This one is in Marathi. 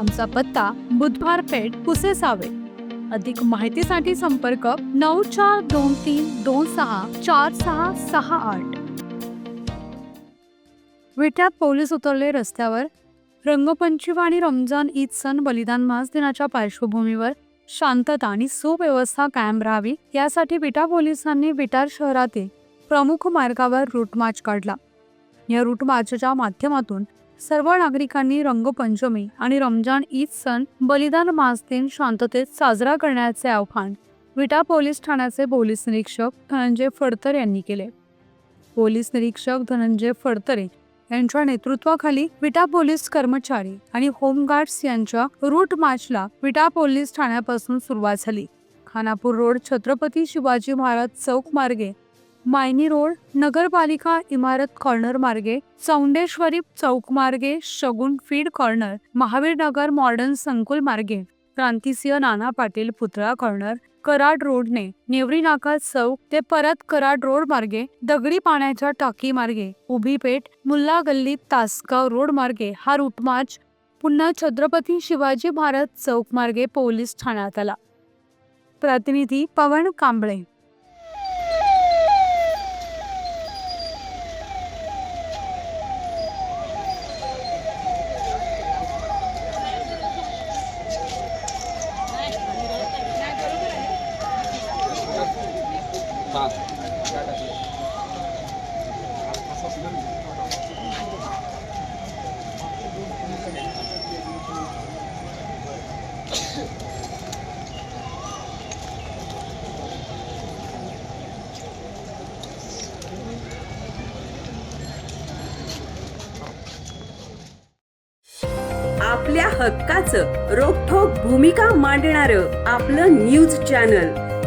आमचा पत्ता बुधवार पेठ कुसेसावे. अधिक माहितीसाठी संपर्क नऊ चार दोन तीन दोन सहा चार सहा सहा आठ. विट्यात पोलीस उतरले रस्त्यावर. रंगपंचमी आणि रमजान ईद सण बलिदान मास दिनाच्या पार्श्वभूमीवर शांतता आणि सुव्यवस्था कायम राहावी यासाठी विटा पोलिसांनी विटार शहरातील प्रमुख मार्गावर रूट मार्च काढला. या रूट मार्चच्या माध्यमातून सर्व नागरिकांनी रंगपंचमी आणि रमजान ईद सण बलिदान मास दिन शांततेत साजरा करण्याचे आव्हान विटा पोलीस ठाण्याचे पोलीस निरीक्षक धनंजय फडतर यांनी केले. पोलीस निरीक्षक धनंजय फडतरे यांच्या नेतृत्वाखाली विटा पोलीस कर्मचारी आणि होमगार्ड्स यांच्या रूट मार्चला विटा पोलीस ठाण्यापासून सुरुवात झाली. खानापूर रोड छत्रपती शिवाजी महाराज चौक मार्गे मायनी रोड नगरपालिका इमारत कॉर्नर मार्गे चौंडेश्वरी चौक मार्गे Shagun feed corner Mahavir Nagar modern संकुल मार्गे क्रांतिसिंह नाना पाटील पुतळा कॉर्नर कराड रोडने नेवरी नाका चौक ते परत कराड रोड मार्गे दगडी पाण्याच्या टाकी मार्गे उभी पेठ मुल्ला गल्ली तासगाव रोड मार्गे हा रूटमार्च पुन्हा छत्रपती शिवाजी महाराज चौक मार्गे पोलीस ठाण्यात आला. प्रतिनिधी पवन कांबळे. आपल्या हक्काचं रोखोक भूमिका मांडणार आपलं news channel.